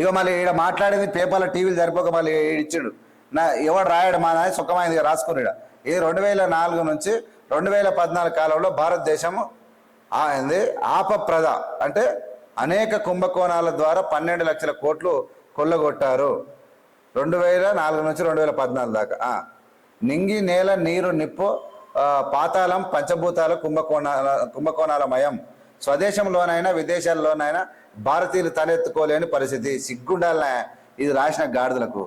ఇక మళ్ళీ ఈడ మాట్లాడేది పేపర్లో టీవీలు సరిపోక మళ్ళీ ఈడ ఇచ్చిండు. నా ఎవడు రాయడు మా నాయన సుఖమైంది రాసుకుని ఈడ. ఇది రెండు వేల నాలుగు నుంచి రెండు వేల పద్నాలుగు కాలంలో భారతదేశము ఆ ఏంది ఆపప్రద అంటే అనేక కుంభకోణాల ద్వారా పన్నెండు లక్షల కోట్లు కొల్లగొట్టారు. రెండు వేల నాలుగు నుంచి రెండు వేల పద్నాలుగు దాకా. నింగి నేల నీరు నిప్పు పాతాళం పంచభూతాల కుంభకోణాల కుంభకోణాల మయం. స్వదేశంలోనైనా విదేశాల్లోనైనా భారతీయులు తలెత్తుకోలేని పరిస్థితి సిగ్గుండాలనే ఇది రాసిన గాడిదలకు.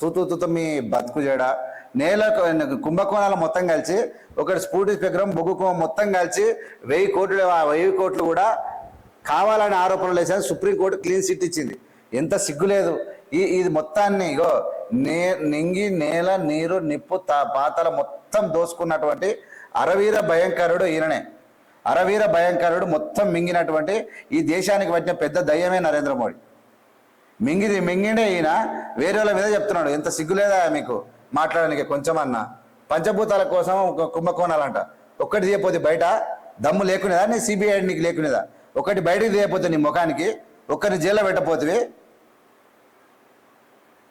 తూతూ తూతూ మీ బతుకు జడ. నేల కుంభకోణాలు మొత్తం కలిసి ఒకటి స్ఫూర్తి విగ్రహం బొగ్గు మొత్తం కలిసి వెయ్యి కోట్లు వెయ్యి కోట్లు కూడా కావాలని ఆరోపణలు వేసారు సుప్రీంకోర్టు క్లీన్ చిట్ ఇచ్చింది. ఎంత సిగ్గులేదు ఈ ఇది మొత్తాన్ని ఇగో నే నింగి నేల నీరు నిప్పు తా పాతల మొత్తం దోసుకున్నటువంటి అరవీర భయంకరుడు ఈయననే. అరవీర భయంకరుడు మొత్తం మింగినటువంటి ఈ దేశానికి వచ్చిన పెద్ద దయ్యమే నరేంద్ర మోడీ. మింగిది మింగిండే ఈయన. వేరే వాళ్ళ మీద చెప్తున్నాడు. ఎంత సిగ్గులేదా మీకు? మాట్లాడడానికి కొంచెం అన్న పంచభూతాల కోసం ఒక కుంభకోణాలంట. ఒక్కటి తీయపోతే బయట దమ్ము లేకునేదా? నీ సిబిఐ నీకు లేకునేదా? ఒకటి బయటికి తీయపోతే నీ ముఖానికి ఒక్కరిని జైల్లో పెట్టపోతే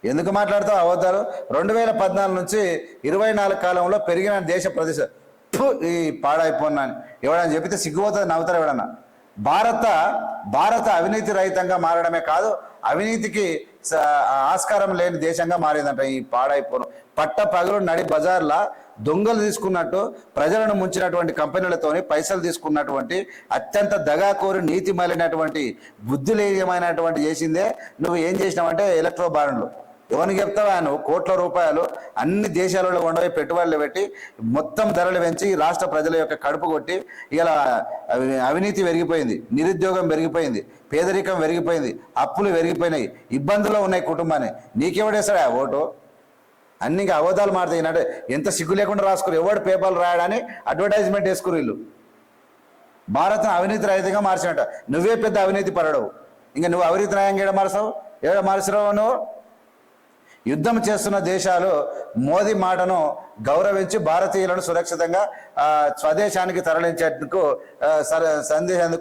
ఎందుకు మాట్లాడుతూ అవతారు రెండు వేల పద్నాలుగు నుంచి ఇరవై నాలుగు కాలంలో పెరిగిన దేశ ప్రదేశ ఈ పాడైపోన్నాను ఎవడని చెబితే సిగ్గుపోతుంది నవ్వుతారు ఎవడన్నా. భారత భారత అవినీతి రహితంగా మారడమే కాదు అవినీతికి ఆస్కారం లేని దేశంగా మారిందంట ఈ పాడైపోను. పట్ట పగలు నడి బజార్లా దొంగలు తీసుకున్నట్టు ప్రజలను ముంచినటువంటి కంపెనీలతోని పైసలు తీసుకున్నటువంటి అత్యంత దగాకోరి నీతి మలినటువంటి బుద్ధి లేయమైనటువంటి చేసిందే. నువ్వు ఏం చేసినావంటే ఎలక్ట్రో బాండ్లు. ఎవరికి చెప్తావా? నువ్వు కోట్ల రూపాయలు అన్ని దేశాలలో ఉండవే పెట్టుబడులు పెట్టి మొత్తం ధరలు పెంచి ఈ రాష్ట్ర ప్రజల యొక్క కడుపు కొట్టి ఇలా అవి- అవినీతి పెరిగిపోయింది నిరుద్యోగం పెరిగిపోయింది పేదరికం పెరిగిపోయింది అప్పులు పెరిగిపోయినాయి ఇబ్బందుల్లో ఉన్నాయి కుటుంబాన్ని. నీకెవడేస్తాడా ఆ ఓటు. అన్ని ఇంకా అబద్ధాలు మారుతాయి. అంటే ఎంత సిగ్గు లేకుండా రాసుకురు. ఎవడు పేపర్లు రాయడాని అడ్వర్టైజ్మెంట్ వేసుకురు వీళ్ళు. భారతం అవినీతి రహితంగా మార్చినట్ట. నువ్వే పెద్ద అవినీతి పరడవు ఇంకా నువ్వు అవినీతి రాయంగా ఏడ మార్చావు ఏడ మార్చినావు నువ్వు? యుద్ధం చేస్తున్న దేశాలు మోదీ మాటను గౌరవించి భారతీయులను సురక్షితంగా స్వదేశానికి తరలించేందుకు ఆ,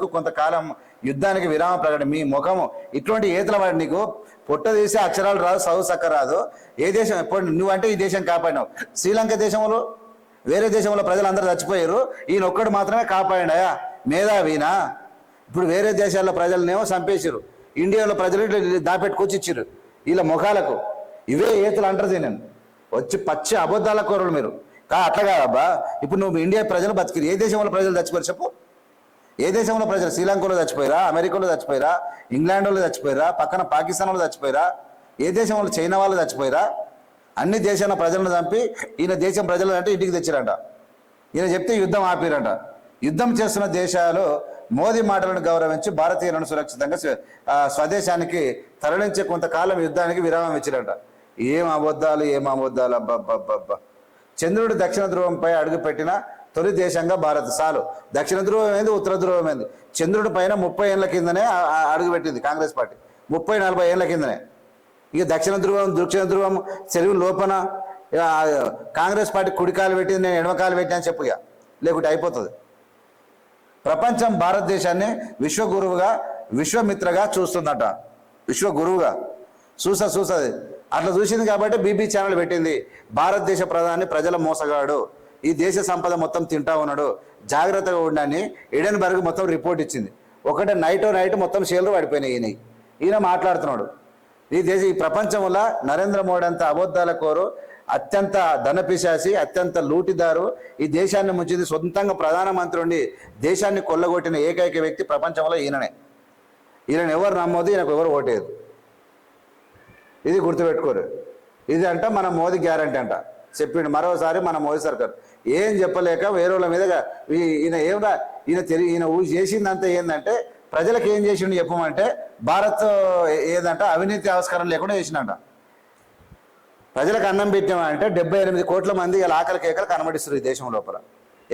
కొంతకాలం యుద్ధానికి విరామ ప్రకటన మీ ముఖము. ఇటువంటి ఏతల వాడి నీకు పొట్ట తీసే అక్షరాలు రాదు సౌ సక్క రాదు. ఏ దేశం ఎప్పుడు నువ్వంటే ఈ దేశం కాపాడినావు. శ్రీలంక దేశంలో వేరే దేశంలో ప్రజలందరూ చచ్చిపోయారు. ఈయన ఒక్కడు మాత్రమే కాపాడినాయా? మేధావీనా? ఇప్పుడు వేరే దేశాల్లో ప్రజలనేమో చంపేసారు ఇండియాలో ప్రజలు దాపెట్టుకొచ్చి ఇచ్చారు వీళ్ళ ముఖాలకు. ఇవే ఏతులు అంటారు నేను వచ్చి పచ్చి అబద్ధాల కూరలు మీరు. కా అట్లా కాదబ్బా. ఇప్పుడు నువ్వు ఇండియా ప్రజలు బతికిరు. ఏ దేశంలో ప్రజలు చచ్చిపోయారు చెప్పు? ఏ దేశంలో ప్రజలు? శ్రీలంకలో చచ్చిపోయారా? అమెరికాలో చచ్చిపోయారా? ఇంగ్లాండ్లో చచ్చిపోయారా? పక్కన పాకిస్తాన్లో చచ్చిపోయారా? ఏ దేశంలో చైనా వాళ్ళు చచ్చిపోయారా? అన్ని దేశాల ప్రజలను చంపి ఈయన దేశం ప్రజలు అంటే ఇంటికి తెచ్చారంట. ఈయన చెప్తే యుద్ధం ఆపిరంట. యుద్ధం చేస్తున్న దేశాలు మోదీ మాటలను గౌరవించి భారతీయులను సురక్షితంగా స్వ- స్వదేశానికి తరలించే కొంతకాలం యుద్ధానికి విరామం ఇచ్చిరంట. ఏం అబద్ధాలు ఏం అబద్ధాలు? అబ్బబ్బబ్బబ్బా. చంద్రుడు దక్షిణ ధ్రువంపై అడుగుపెట్టిన తొలి దేశంగా భారత్. చాలు. దక్షిణ ధ్రువం ఏంది ఉత్తర ధ్రువం ఏంది? చంద్రుడి పైన ముప్పై ఏళ్ళ కిందనే అడుగుపెట్టింది కాంగ్రెస్ పార్టీ. ముప్పై నలభై ఏళ్ళ కిందనే. ఇక దక్షిణ ధ్రువం దక్షిణ ధ్రువం చెరువు లోపన కాంగ్రెస్ పార్టీ కుడికాలు పెట్టింది నేను ఎడమకాలు పెట్టినా అని చెప్పు ఇక. లేకుంటే అయిపోతుంది. ప్రపంచం భారతదేశాన్ని విశ్వగురువుగా విశ్వమిత్రగా చూస్తుందట. విశ్వగురువుగా. చూసా చూసా అట్లా చూసింది కాబట్టి బీబీ ఛానల్ పెట్టింది. భారతదేశ ప్రధాని ప్రజల మోసగాడు. ఈ దేశ సంపద మొత్తం తింటా ఉన్నాడు. జాగ్రత్తగా ఉండని ఎడెన్బర్గ్ మొత్తం రిపోర్ట్ ఇచ్చింది. ఒకటే నైట్ నైట్ మొత్తం షేర్లు పడిపోయినాయి ఈయన ఈయన మాట్లాడుతున్నాడు. ఈ దేశ ఈ ప్రపంచంలో నరేంద్ర మోడీ అంత అబద్ధాల కోరు అత్యంత ధనపిశాసి అత్యంత లూటిదారు ఈ దేశాన్ని ముంచింది సొంతంగా ప్రధానమంత్రి ఉండి దేశాన్ని కొల్లగొట్టిన ఏకైక వ్యక్తి ప్రపంచంలో ఈయననే. ఈయన ఎవరు నమ్మోదు ఈయనకు ఎవరు ఓటేది ఇది గుర్తుపెట్టుకోరు. ఇది అంట మన మోదీ గ్యారంటీ అంట. చెప్పిండు మరోసారి మన మోదీ సర్కార్. ఏం చెప్పలేక వేరే వాళ్ళ మీద ఈయన ఏం ఈయన తెలి ఈయన ఊ చేసిందంతా ఏంటంటే ప్రజలకు ఏం చేసిండు చెప్పమంటే భారత్ ఏదంట అవినీతి ఆవిష్కారం లేకుండా చేసినంట ప్రజలకు అన్నం పెట్టామంటే డెబ్బై ఎనిమిది కోట్ల మంది ఇలా ఆకలి కేకలు కనబడిస్తారు ఈ దేశం లోపల.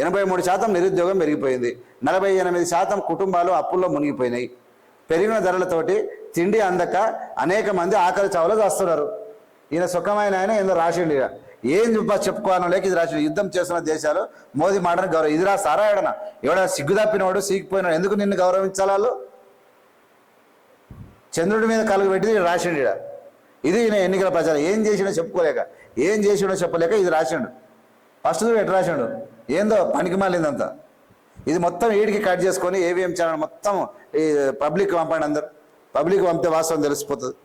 ఎనభై మూడు శాతం నిరుద్యోగం పెరిగిపోయింది. నలభై ఎనిమిది శాతం కుటుంబాలు అప్పుల్లో మునిగిపోయినాయి. పెరిగిన ధరలతోటి తిండి అందక అనేక మంది ఆకలి చావులో చేస్తున్నారు ఈయన సుఖమైన ఆయన ఏందో రాసిండు ఇక. ఏం చెప్పుకోవాలని లేక ఇది రాసి యుద్ధం చేస్తున్న దేశాలు మోదీ మాటను గౌరవం ఇది రాస్తారా ఎవడన్నా ఎవడ సిగ్గు తప్పినవాడు సిగ్గిపోయినాడు ఎందుకు నిన్ను గౌరవించాలి వాళ్ళు? చంద్రుడి మీద కలుగు పెట్టి రాసిండు ఈడ ఇది ఈయన ఎన్నికల ప్రచారం. ఏం చేసినా చెప్పుకోలేక ఏం చేసిడో చెప్పలేక ఇది రాసిండు. ఫస్ట్ చూడు రాసిండు? ఏందో పనికి మాలిందంతా. ఇది మొత్తం వీడికి కట్ చేసుకొని ఏవిఎం ఛానల్ మొత్తం ఈ పబ్లిక్ పంపండి అందరు. పబ్లిక్ పంపితే వాస్తవం తెలిసిపోతుంది.